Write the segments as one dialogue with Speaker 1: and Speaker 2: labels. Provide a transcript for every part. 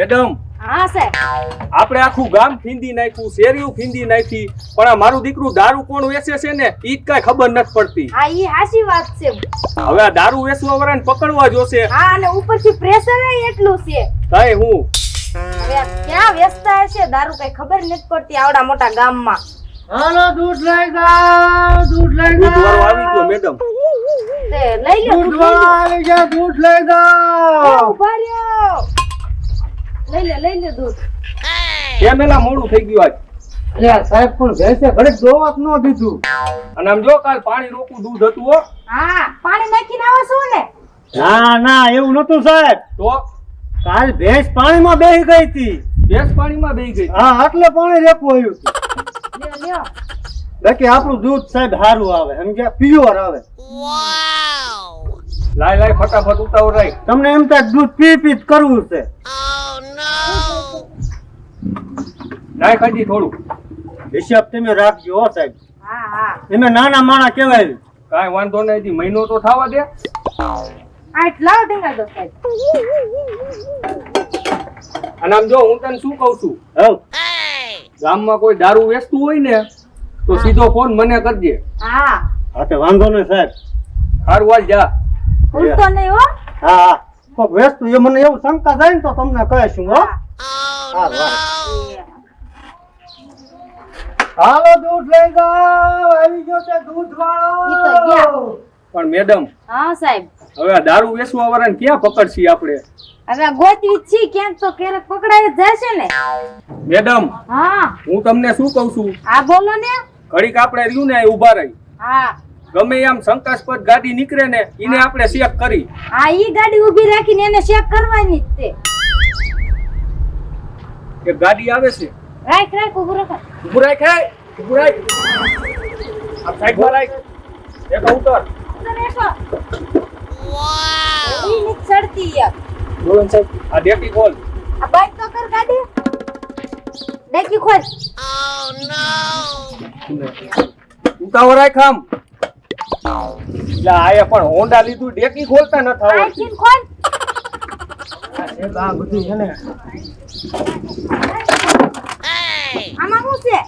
Speaker 1: Madam.
Speaker 2: હા sir
Speaker 1: આપણે આખું ગામ ફીંદી નાખ્યું શેરિયું ફીંદી નાખી પણ આ મારું દીકરું દારૂ કોણ વેચે છે ને ઈ જ કાંઈ ખબર નથી પડતી.
Speaker 2: હા ઈ હાસી વાત છે.
Speaker 1: હવે આ દારૂ વેચવા વાળાને પકડવા જોશે
Speaker 2: હા અને ઉપરથી પ્રેશર એટલું છે.
Speaker 1: કઈ હું?
Speaker 2: હવે ક્યાં વેચતા હશે દારૂ કઈ ખબર નથી પડતી આવડા મોટા ગામમાં.
Speaker 3: હાલો દૂધ લઈ જાઓ દૂધ લઈ
Speaker 1: દૂધવાળો આવી ગયો
Speaker 3: જાઓ
Speaker 1: મેડમ
Speaker 2: લઈ લો
Speaker 3: દૂધ વાળો આવી ગયા દૂધ લઈ જાઓ.
Speaker 2: ઊભા રહ્યો. લઈ લે લઈ લે દૂધ
Speaker 1: કેમેલા મોડું થઈ ગયું આજ.
Speaker 3: સાહેબ પણ ભેંસે ઘડીક જોવાક ન દીધું.
Speaker 1: અને આમ જો કાલ પાણી રોકું દૂધ હતું હો.
Speaker 2: હા પાણી નાખીને આવો છો ને?
Speaker 3: ના ના એવું નતું સાહેબ.
Speaker 1: તો?
Speaker 3: કાલ ભેંસ પાણીમાં બેહી ગઈ હતી.
Speaker 1: ભેંસ પાણીમાં બેહી ગઈ.
Speaker 3: હા એટલે પાણી રેપવું આવ્યું હતું.
Speaker 2: લ્યો લ્યો.
Speaker 3: બાકી આપણું દૂધ સાહેબ સારું આવે સમજ્યા પ્યોર આવે.
Speaker 1: લાય લાય ફટાફટ ઉતાવળ રાખ.
Speaker 3: તમને એમ થાય દૂધ પી પી કરવું છે.
Speaker 1: ખાજી થોડું.
Speaker 3: હિસાબ તમે રાખજો હો સાહેબ.
Speaker 2: હા હા.
Speaker 3: તમે નાના માણા કહેવાય.
Speaker 1: કાંઈ વાંધો નહીં મહિનો તો થવા દે.
Speaker 2: સાહેબ.
Speaker 1: અને આમ જો હું તને શું કહું છું?
Speaker 3: હવ.
Speaker 1: ગામમાં કોઈ દારૂ વેચતું હોય ને તો સીધો ફોન મને કરજે.
Speaker 2: હા.
Speaker 3: હા તે વાંધો નહીં સાહેબ.
Speaker 1: સારું હાલ જા.
Speaker 2: ભૂલતો નહીં હો.
Speaker 3: હા હા. વેચતું એ મને એવું શંકા થાય ને તો તમને કહીશું હો.
Speaker 2: હા.
Speaker 3: હા વાહ. હાલો દૂધ લઈ જાઓ. આવી ગયો છે દૂધ
Speaker 2: ઈ તો ગયા.
Speaker 3: વાળો
Speaker 1: પણ મેડમ
Speaker 2: હા સાહેબ.
Speaker 1: હવે આ દારૂ વેસવા વાળાને ક્યાં પકડશી આપણે?
Speaker 2: હવે ગોતવી છી ક્યાંક તો ક્યારેક પકડાય જ જશે ને.
Speaker 1: મેડમ
Speaker 2: હા.
Speaker 1: હું તમને શું કહું છું?
Speaker 2: હા બોલો ને.
Speaker 1: ઘડીક આપણે રહ્યું ને ઊભા રહી.
Speaker 2: હા.
Speaker 1: ગમે એમ શંકાસ્પદ ગાડી નીકળે ને એને આપણે ચેક કરી.
Speaker 2: હા ઈ ગાડી ઊભી રાખીને એને ચેક કરવાની જ તે.
Speaker 1: કે ગાડી આવે છે?
Speaker 2: રાખ રાખ ઊભું રાખ.
Speaker 1: ઊભું રાખ હે. ઊભું રાખ. આ સાઈડમાં રાખ. એક ઉતર
Speaker 2: ઉતર રેખો. ઈ નથી ચડતી યાર.
Speaker 1: બોલો ને સાહેબ આ ડેકી ખોલ.
Speaker 2: આ બંધ તો કર ગાડી ડેકી ખોલ.
Speaker 1: ઉતાવળ રાખ આમ. એટલે આયા પણ હોન્ડા લીધું ડેકી ખોલતા ન થાવ.
Speaker 2: ખોલ.
Speaker 1: આ બધું છે ને
Speaker 2: આમાં શું છે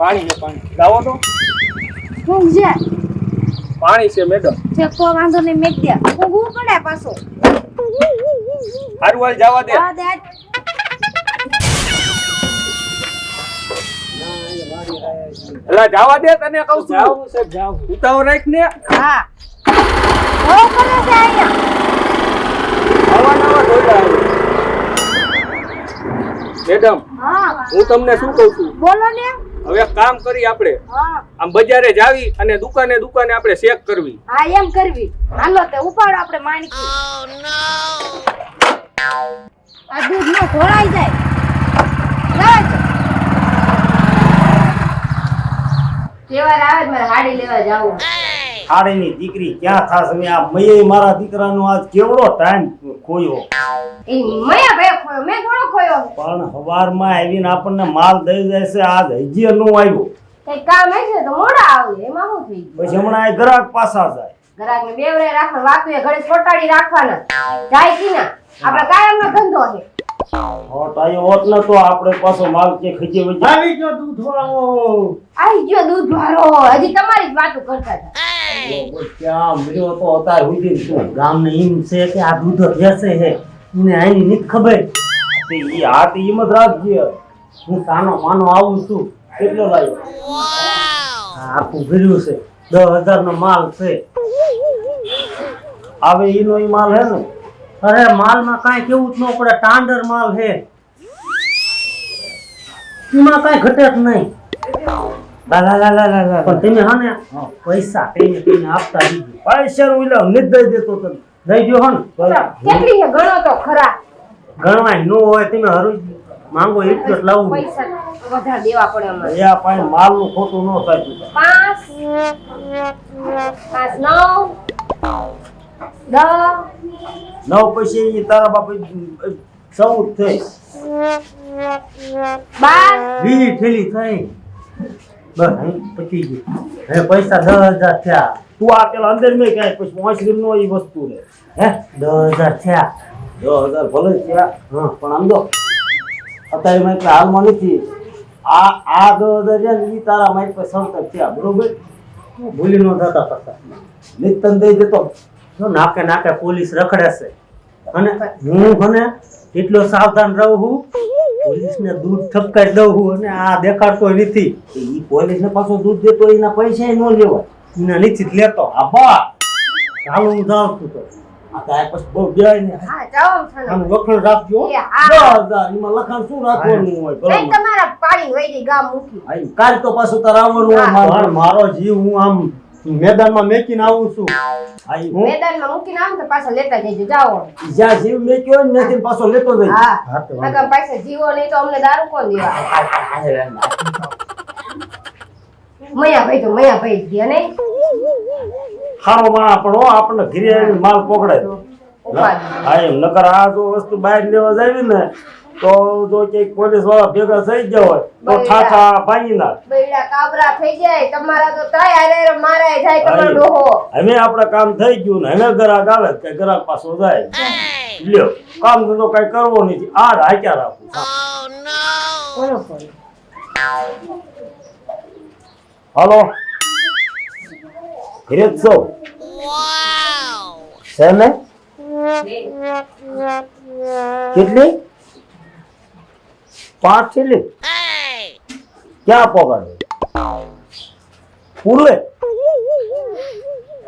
Speaker 1: પાણી છે પાણી. લાવો તો.
Speaker 2: શું છે?
Speaker 1: પાણી છે મેડમ.
Speaker 2: છે તો વાંધો નહીં મેક દે. ઊભું પડે પાછો?
Speaker 1: હારું હાલ જવા દે.
Speaker 2: હા દે.
Speaker 1: એલા જવા દે તને કહું છું. જાવું છે જાવું. ઉતાવ રાખ ને
Speaker 2: હા. ઓ કરે છે અહીંયા.
Speaker 1: આવા નવા ધોઈ. મેડમ
Speaker 2: હું.
Speaker 1: તમને શું કહું છું?
Speaker 2: બોલો ને.
Speaker 1: હવે કામ કરી આપણે. આમ બજારે જાવી અને દુકાને દુકાને આપણે ચેક કરવી.
Speaker 2: હા એમ કરવી. હાલો તે ઉપાડો આપણે માણકી. આ દૂધ નો ઢોળાઈ જાય. છે. આવે મારે હાડી લેવા જાવું.
Speaker 4: હાડીની દીકરી ક્યાં થાશે મે આ મયે મારા દીકરાનો આજ કેવડો ટાઈમ ખોયો?
Speaker 2: એ મયા ભાઈ ખોયો મેં થોડો ખોયો.
Speaker 4: પણ હવારમાં આવીને આપણને માલ દઈ જાય છે આજ હજી નો આવ્યો.
Speaker 2: કઈ કામ છે તો મોડા આવે એમાં શું થઈ ગયું?
Speaker 4: પછી હમણાં આ ગ્રાહક પાછા જાય.
Speaker 2: ઘરાક ને બેવરે રાખવા વાતું એ ઘડી ચોટાડી રાખવાના. જાય કી ના આપણે કાયમ નો ધંધો છે.
Speaker 4: હોટ આયો હોત ન તો આપણે પાછો માલ કે ખીચે વજે
Speaker 3: આવી ગયો દૂધ વાળો
Speaker 2: આવી ગયો દૂધ વાળો હજી તમારી જ વાતો કરતા હતા.
Speaker 4: ત્યાં મળ્યો તો અતાર સુધી શું ગામને એમ છે કે આ દૂધ વેચે છે. એને આની નથી ખબર? તે ઈ હાથ એમ જ રાખજે. હું સાનો માનો આવું છું. કેટલો લાવ્યો આ આખું ભર્યું છે. દસ હજાર નો માલ છે. હવે ઈનો ઈ માલ હે ને અરે માલમાં કાંઈ કેવું જ ન પડે. ટાંડર માલ હે એમાં કાંઈ ઘટે જ નહીં. લા લા લા લા લા. પણ તમે હા. ને પૈસા તેને તેને આપતા દીધું પૈસા નું એટલે અમને જ દઈ દેતો તને દઈ દ્યો હો ને
Speaker 2: કેટલી છે? ગણો તો ખરા.
Speaker 4: ગણવાય નો હોય તમે હરું માંગો એટલું જ લાવું.
Speaker 2: પૈસા વધારે દેવા પડે અમારે.
Speaker 4: એ આ માલનું ખોટું ન થાય
Speaker 2: પાંચ પાંચ નવ દસ.
Speaker 4: નવ પછી તારા બાપા ચૌદ થઈ.
Speaker 2: બાર.
Speaker 4: વીસ થેલી થઈ. પતી ગયું. હવે પૈસા દસ હજાર થયા. તું આ પેલા અંદર મેં કાંઈ પછી પાંચ નો એ વસ્તુ લે. હે? દસ હજાર થયા. દસ હજાર ભલે થયા. પણ આમ જો અત્યારે મેં હાલમાં નથી. આ આ દસ હજાર છે ને ઈ તારા મારી પાસે સળતર થયા બરોબર? ભૂલી ન થતા પાછા. નિતન દઈ દેતો નાકે નાકે પોલીસ રખડે છે. અને હું. મને એટલો સાવધાન રહું છું પોલીસને દૂધ ઠપકાઈ દઉં હું અને આ દેખાડતો નથી. ઈ પોલીસને પાછો દૂધ દેતો એના પૈસા ન લેવાય. એના નથી જ લેતો. આ બા ચાલો હું જાઉં છું તો. આ પછી બહુ જાય ને.
Speaker 2: હા જાઓ છાનો
Speaker 4: આનું વખાણ રાખજો
Speaker 2: એ હા.
Speaker 4: દસ હજાર એમાં લખાણ શું રાખવાનું હોય
Speaker 2: નહીં તમારા પાડી વૈરી ગામ મૂકી.
Speaker 4: કાલ તો પાછું તાર આવવાનું હોય મારો
Speaker 3: જીવ હું આમ મેદાનમાં મેકીને આવું છું.
Speaker 2: મેદાનમાં મૂકીને આવો તો પાછો લેતા જજો જાઓ.
Speaker 4: જ્યાં જીવ મેક્યો ને નથી પાછો લેતો જઈશ.
Speaker 2: હા. નકર પાછો જીવો નહીં તો અમને દારૂ કોણ દેવા? મયા ભાઈ તો મયા ભાઈ ગયા નહીં?
Speaker 4: ખારો માણા પણ હો, આપણને ઘીરે માલ પકડાય. હા એમ નકર આ જો વસ્તુ બહાર લેવા જાવી ને તો જો કે પોલીસવાળા ભેગા થઈ ગયા હોય તો. ઠાઠા ભાંગી ના
Speaker 2: બૈડા કાબરા થઈ જાય તમારા તો તાય અરે મારાય જાય તમારો ડોહો.
Speaker 4: અમે આપડા કામ થઈ ગયું ને અમે ગ્રાહક આવે કે ગ્રાહક પાછો જાય. લ્યો કામ ધંધો કઈ કરવો નથી આ રાખ્યા રાખું.
Speaker 2: Phone
Speaker 4: hello. ઘરે જ છો છે ને? કેટલી? પાંચ છેલ્લી ક્યાં પગાડે પુલે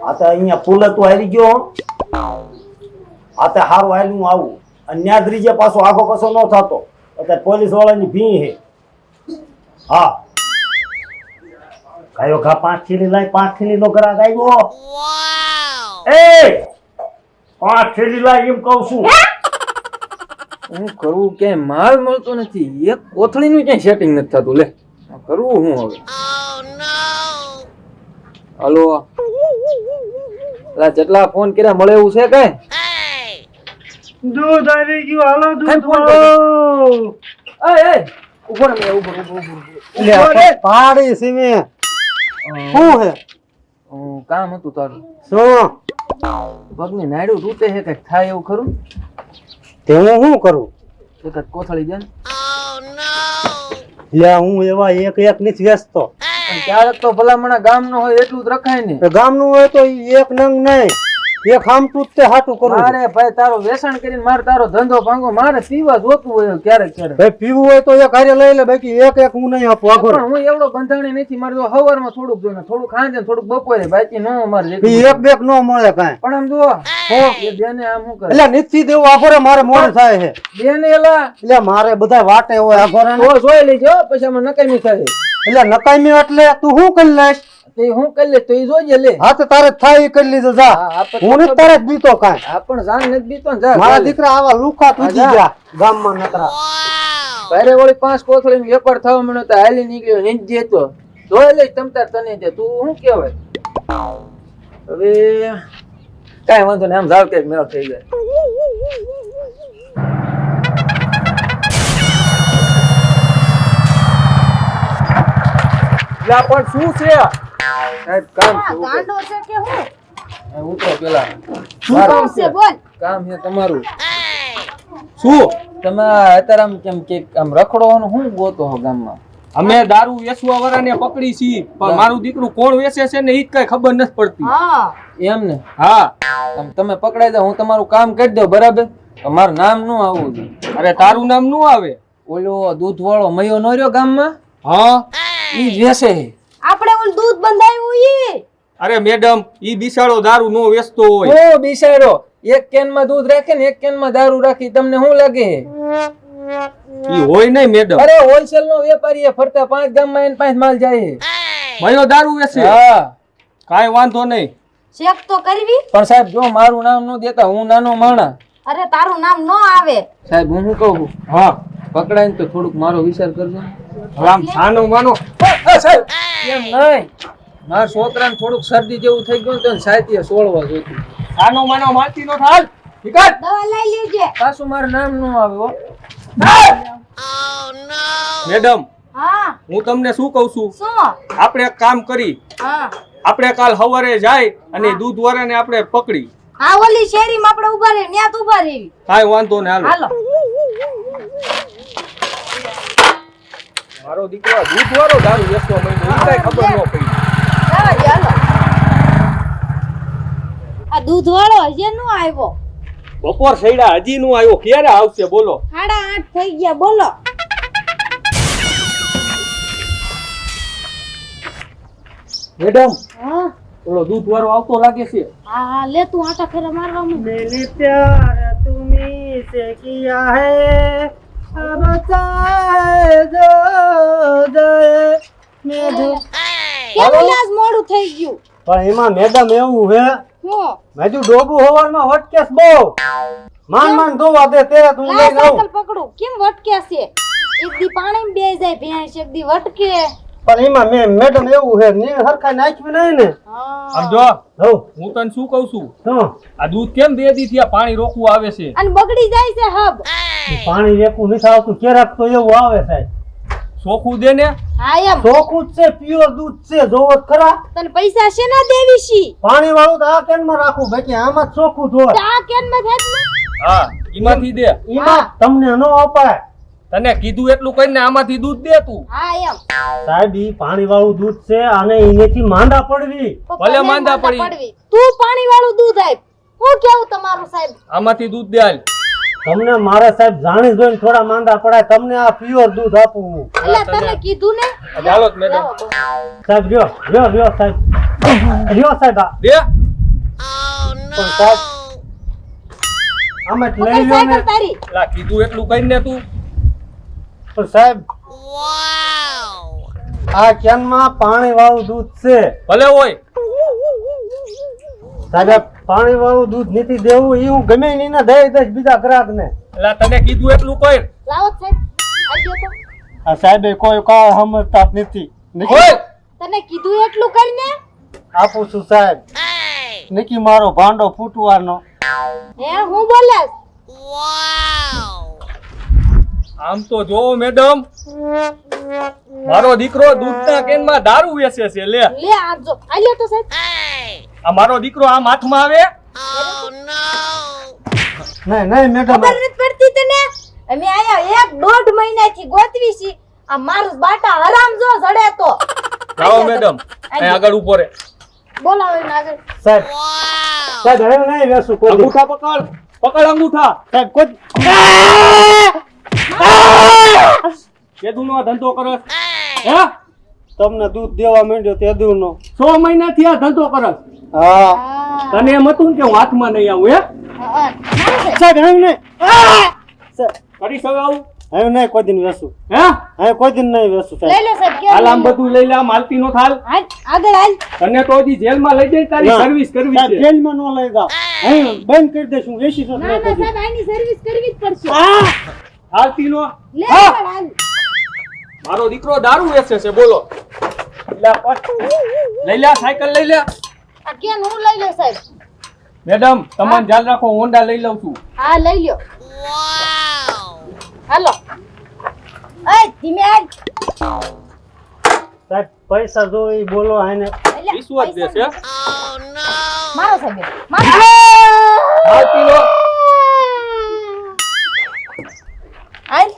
Speaker 4: આ તો અહીંયા પુલે તું આવી ગયો. આ તો હારું હાલ હું આવું. અને ન્યા ત્રીજે પાછો આખો કશો ન થતો. અત્યારે પોલીસ વાળાની ભી હે. હા કયો ઘા પાંચ થેલી લાય પાંચ થેલી નો ગ્રાહક આવ્યો. એ! પાંચ થેલી લાય એમ કહું છું.
Speaker 5: હું કરવું ક્યાંય માલ મળતો નથી? એક કોથળીનું ક્યાંય સેટિંગ નથી થતું. લે કરવું હું હવે? હલો. પેલા જેટલા ફોન કર્યા મળે એવું છે કઈ?
Speaker 3: દૂધ આવી ગયું. હાલો દૂધ
Speaker 5: ફોન એ
Speaker 3: લે, પાડી સીમે. શું હે?
Speaker 5: કામ હતું તારું.
Speaker 3: શું?
Speaker 5: પગની નાયડું તૂટે છે કંઈક થાય એવું ખરું?
Speaker 3: તે હું શું કરું?
Speaker 5: એક જ કોથળી દે ને.
Speaker 3: લે હું એવા એક એક નથી વેચતો.
Speaker 5: ક્યારેક તો ભલામણા ગામનો હોય એટલું જ રખાય ને.
Speaker 3: ગામનું હોય તો એક નંગ નહીં. એક ખામ તૂટતે હાટું કરું.
Speaker 5: મારે ભાઈ તારો વેસણ કરીને મારે તારો ધંધો ભાંગો મારે પીવા જોતું હોય ક્યારેક ક્યારેક.
Speaker 3: ભાઈ પીવું હોય તો એ કાર્ય લઈ લે બાકી એક એક હું નહીં આપું આખો
Speaker 5: પણ હું એવડો બંધાણી નથી મારે જો હવારમાં થોડુંક જોઈને થોડુંક ખાંજે ને થોડુંક બપોરે બાકી ન મારે
Speaker 3: એક બેક નો મળે કાંઈ.
Speaker 5: પણ આમ જુઓ એ બેને આમ શું કરે?
Speaker 3: એટલે નથી દેવું આઘોરે મારે મોડું થાય છે.
Speaker 5: બેને એલા
Speaker 3: એટલે મારે બધા વાટે હોય આઘોરે
Speaker 5: તો જોઈ લેજો પછી આમાં નકામી થાય.
Speaker 3: એટલે નકામી એટલે તું શું કરી લઈશ?
Speaker 5: તો હું કરી લે તો એ જોજે લે.
Speaker 3: હા તો તારે થાય કરી લીધું જા.
Speaker 5: હા,
Speaker 3: તારે જ બીતો કાંઈ.
Speaker 5: આ પણ જાન નથી બીતો જા
Speaker 3: મારા દીકરા આવા લુખા તૂટી ગયા ગામમાં નકરા.
Speaker 5: ભારે વળી પાંચ કોથળી વેપાર થવા મને તો હાલી નીકળ્યો નીચ જેતો જોઈ લઈશ તમ તને તે તું શું કહેવાય? હવે કાંઈ વાંધો નહીં આમ જાવ કે મેળ થઈ જાય. પણ શું છે? સાહેબ કામ છે
Speaker 2: ગાંડો છે કે હું?
Speaker 5: હું તો પેલા.
Speaker 2: શું કામ છે બોલ.
Speaker 5: કામ છે તમારું. શું? તમે અત્યારે આમ કેમ કે આમ રખડવાનું હું ગોતો હો ગામમાં? અમે દારૂ વેચવા વાળાને પકડી છી પણ મારું દીકરું કોણ વેચે છે ને ઈ જ કઈ ખબર નથી પડતી. એમ ને? હા. તમે પકડાઈ દો હું તમારું કામ કરી દઉં બરાબર? તમારું નામનું આવવું જોઈએ અરે તારું નામનું આવે? ઓલો દૂધ વાળો મયો નો રહ્યો ગામમાં? હા. ઈ જ વેચે છે.
Speaker 2: આપણે ઓલ દૂધ બંધાયું ઈ.
Speaker 5: અરે મેડમ ઈ બિસાડો દારૂ નો વેચતો હોય. ઓ બિસાડો. એક કેનમાં દૂધ રાખે ને એક કેનમાં દારૂ રાખી તમને શું લાગે? ઈ હોય નહીં મેડમ. અરે હોલસેલ નો વેપારી એ ફરતા પાંચ ગામમાં એને પાંચ માલ જાય. મહિનો દારૂ વેચે. હા. કાઈ વાંધો નહીં.
Speaker 2: ચેક તો કરવી.
Speaker 5: પણ સાહેબ જો મારું નામ ન દેતા હું નાનો માણા.
Speaker 2: અરે તારું નામ નો આવે.
Speaker 5: સાહેબ હું શું કહું? હા. પકડાય ને તો થોડુંક મારો વિચાર કરજો. રામ છાનો માનો સાહેબ. એમ નહીં? મારા છોકરાને થોડુંક શરદી જેવું થઈ ગયું ને તો સાહિત્ય સોળવા જોઈતું. છાનો માનો માલતી નો થાલ. ઠીક
Speaker 2: દવા લઈ લેજે.
Speaker 5: પાછું મારું નામનું આવે હો. મેડમ
Speaker 2: હા.
Speaker 5: હું તમને શું કહું છું?
Speaker 2: શું?
Speaker 5: આપણે એક કામ કરી.
Speaker 2: હા.
Speaker 5: આપણે કાલ સવારે જાય અને દૂધ વાળાને આપણે પકડી.
Speaker 2: હા ઓલી શેરીમાં આપણે ઊભા રહી ન્યા ઊભા રહેવી
Speaker 1: કાઈ વાંધો ને હાલો.
Speaker 2: હાલો.
Speaker 1: મારો દીકરો દૂધ વાળો દારૂ વેચતો માંડ્યો ખબર ન પડી.
Speaker 2: આ દૂધ વાળો હજી નું આવ્યો.
Speaker 1: બપોર સૈડા હજી નું આવ્યો. ક્યારે આવશે બોલો?
Speaker 2: સાડા આઠ થઈ ગયા બોલો.
Speaker 1: મેડમ
Speaker 2: હા?
Speaker 1: ઓલો દૂધ વાળો આવતો લાગે છે.
Speaker 2: હા હા લે તું આટા ફેરા મારવા
Speaker 3: મને પ્યાર તુમી છે
Speaker 2: કિયા હે? મોડું થઈ ગયું.
Speaker 3: પણ એમાં મેડમ એવું હે. મેજુ ડોબુ હોવામાં વટકેસ બહુ. માન માન ધોવા દે તે
Speaker 2: પકડું. કેમ વટકેસ છે? એક દી પાણી બે જાય ભેંસ એક વટકે.
Speaker 3: પણ એમાં મેં મેડમ એવું હે ને હરખા નાખ્યું નહીં ને.
Speaker 2: હા.
Speaker 1: આમ જો
Speaker 3: હો
Speaker 1: હું તને શું કહું છું? આ દૂધ કેમ બે દી થયા પાણી રોકવું આવે છે?
Speaker 2: અને બગડી જાય છે હબ.
Speaker 3: પાણી રેકું નથી આવતું ક્યારેક તો એવું આવે સાહેબ.
Speaker 1: ચોખ્ખું દે ને.
Speaker 2: હા એમ.
Speaker 3: ચોખ્ખું જ છે પ્યોર દૂધ છે જોવો ખરા.
Speaker 2: તને પૈસા છે ના દેવી છી
Speaker 3: પાણી વાળું તો આ કેનમાં રાખું બાકી આમાં ચોખું ચોખ્ખું જ
Speaker 2: આ કેનમાં થાય
Speaker 1: હા એમાંથી દે.
Speaker 3: ઈમાં તમને ન અપાય.
Speaker 1: તને કીધું એટલું કહીને આમાંથી દૂધ દે તું.
Speaker 2: હા એમ.
Speaker 3: સાહેબ ઈ પાણી વાળું દૂધ છે અને એનેથી માંદા પડવી.
Speaker 1: ભલે માંદા પડી.
Speaker 2: તું પાણી વાળું દૂધ આપ. હું કેવું તમારું સાહેબ?
Speaker 1: આમાંથી દૂધ દે હાલ.
Speaker 3: તમને મારે સાહેબ જાણી જોઈને થોડા માંદા પડાય. તમને આ પ્યોર દૂધ આપું હું.
Speaker 2: એટલે તમે કીધું ને?
Speaker 1: ચાલો જ મેડમ.
Speaker 3: સાહેબ જો રહ્યો રહ્યો સાહેબ. રહ્યો સાહેબ આ.
Speaker 1: દે.
Speaker 3: પણ સાહેબ અમે જ લઈ લ્યો ને.
Speaker 1: લા કીધું એટલું કરીને તું.
Speaker 3: પણ સાહેબ આ કેનમાં પાણી વાળું દૂધ છે?
Speaker 1: ભલે હોય.
Speaker 3: સાહેબ પાણી વાળું દૂધ નથી દેવું એ હું ગમે એને દઈ દઈશ બીજા ગ્રાહક ને
Speaker 1: એટલે તને કીધું એટલું કોઈ.
Speaker 2: લાવો સાહેબ.
Speaker 3: આ સાહેબે કોઈ કાળ સમજતા નથી.
Speaker 2: તને કીધું એટલું કરીને?
Speaker 3: આપું છું સાહેબ. નિકી મારો ભાંડો ફૂટવાનો.
Speaker 2: હે હું બોલ્યા
Speaker 1: આમ તો જો મેડમ મારો દીકરો દૂધના કેનમાં દારૂ વેચે છે લે.
Speaker 2: લે આજો લે તો સાહેબ.
Speaker 1: આ મારો દીકરો આમ હાથમાં આવે?
Speaker 3: નહીં નહીં મેડમ.
Speaker 2: ખબર નથી પડતી તને? અમે આયા એક દોઢ મહિનાથી ગોતવી છી આ મારું બાટા હરામ જો જડે તો.
Speaker 1: જાઓ મેડમ. અહીં આગળ ઊભો રે
Speaker 2: બોલાવો એને આગળ.
Speaker 3: સાહેબ. સાહેબ હવે નહીં વેસું કોઈ
Speaker 1: અંગૂઠા પકડ. પકડ અંગૂઠા.
Speaker 3: સાહેબ કોઈ
Speaker 1: કેદું નો ધંધો કરસ. હે?
Speaker 3: તમને દૂધ દેવા માંડ્યો તે દૂધ નો
Speaker 1: છ મહિનાથી આ ધંધો કરસ.
Speaker 3: હા.
Speaker 2: હા.
Speaker 1: તને એમ હતું ને કે હું હાથમાં નહીં આવું હે?
Speaker 2: હા, હા.
Speaker 3: સાહેબ હવે નહીં.
Speaker 1: કરી શકે આવું?
Speaker 3: હવે નહીં કોઈ દિન વેસું.
Speaker 1: હે?
Speaker 3: હવે કોઈ દિન નહીં વેસું
Speaker 2: લઈ લો સાહેબ
Speaker 1: હાલ આમ બધું લઈ લે આમ નો થાલ.
Speaker 2: આગળ હાલ.
Speaker 1: તને તો હજી જેલમાં લઈ જઈ તારી સર્વિસ કરવી છે.
Speaker 3: જેલમાં ન લઈ જાવ અહીં બંધ કરી દઈશું એસી
Speaker 2: ના ના સાહેબ આની સર્વિસ કરવી જ પડશે.
Speaker 1: હાલતી નો. મારો દીકરો દારૂ વેચે છે બોલો. લઈ લે સાયકલ લઈ લે.
Speaker 2: આ કેન હું લઈ લે સાહેબ?
Speaker 1: મેડમ તમારે ધ્યાન રાખો હોન્ડા લઈ લઉં છું.
Speaker 2: હા લઈ લ્યો. હાલો. એ ધીમે
Speaker 3: સાહેબ પૈસા જો એ બોલો આને.
Speaker 1: વિશ્વાસ
Speaker 2: પૈસા
Speaker 1: દેશે?
Speaker 2: મારો સાહેબ મારો
Speaker 1: હાલતી નો? 哎